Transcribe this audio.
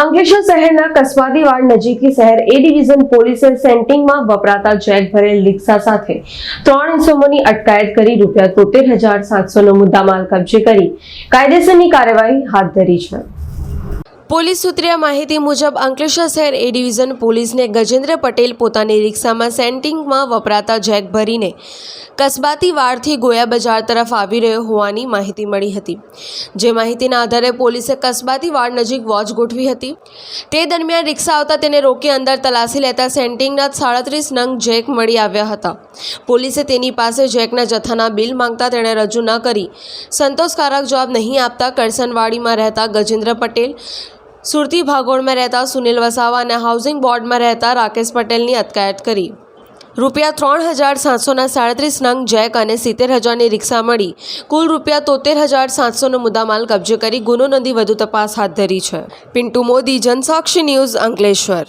અંકલેશ્વર શહેરના કસવાદીવાડ નજીકી શહેર એ ડિવિઝન પોલીસે સેન્ટિંગમાં વપરાતા જેક ભરેલ રિક્ષા સાથે ત્રણ ઇસમોની અટકાયત કરી રૂપિયા તોતેર હજાર સાતસોનો મુદ્દામાલ કબજે કરી. કાયદેસરની કાર્યવાહી હાથ ધરી છે. પોલીસ સૂત્રે માહિતી મુજબ અંકલેશ્વર શહેર એ ડિવિઝન પોલીસને ગજેન્દ્ર પટેલ પોતાની રિક્ષામાં સેન્ટિંગમાં વપરાતા જેક ભરીને કસબાતી વાડથી ગોયા બજાર તરફ આવી રહ્યો હોવાની માહિતી મળી હતી. જે માહિતીના આધારે પોલીસે કસબાતી વાડ નજીક વોચ ગોઠવી હતી. તે દરમિયાન રિક્ષા આવતા તેને રોકી અંદર તલાશી લેતા સેન્ટિંગના સાડત્રીસ નંગ જેક મળી આવ્યા હતા. પોલીસે તેની પાસે જેકના જથ્થાના બિલ માંગતા તેણે રજૂ ન કરી. સંતોષકારક જવાબ નહીં આપતા કરસનવાડીમાં રહેતા ગજેન્દ્ર પટેલ સુરતી ભાગોળમાં રહેતા સુનિલ વસાવા અને હાઉસિંગ બોર્ડમાં રહેતા રાકેશ પટેલની અટકાયત કરી. રૂપિયા ત્રણ હજાર સાતસોના સાડત્રીસ નંગ જેક અને સિત્તેર હજારની રિક્ષા મળી. કુલ રૂપિયા તોતેર હજાર સાતસોનો મુદ્દામાલ કબજે કરી ગુનો નોંધી વધુ તપાસ હાથ ધરી છે. પિન્ટુ મોદી, જનસાક્ષી ન્યૂઝ અંકલેશ્વર.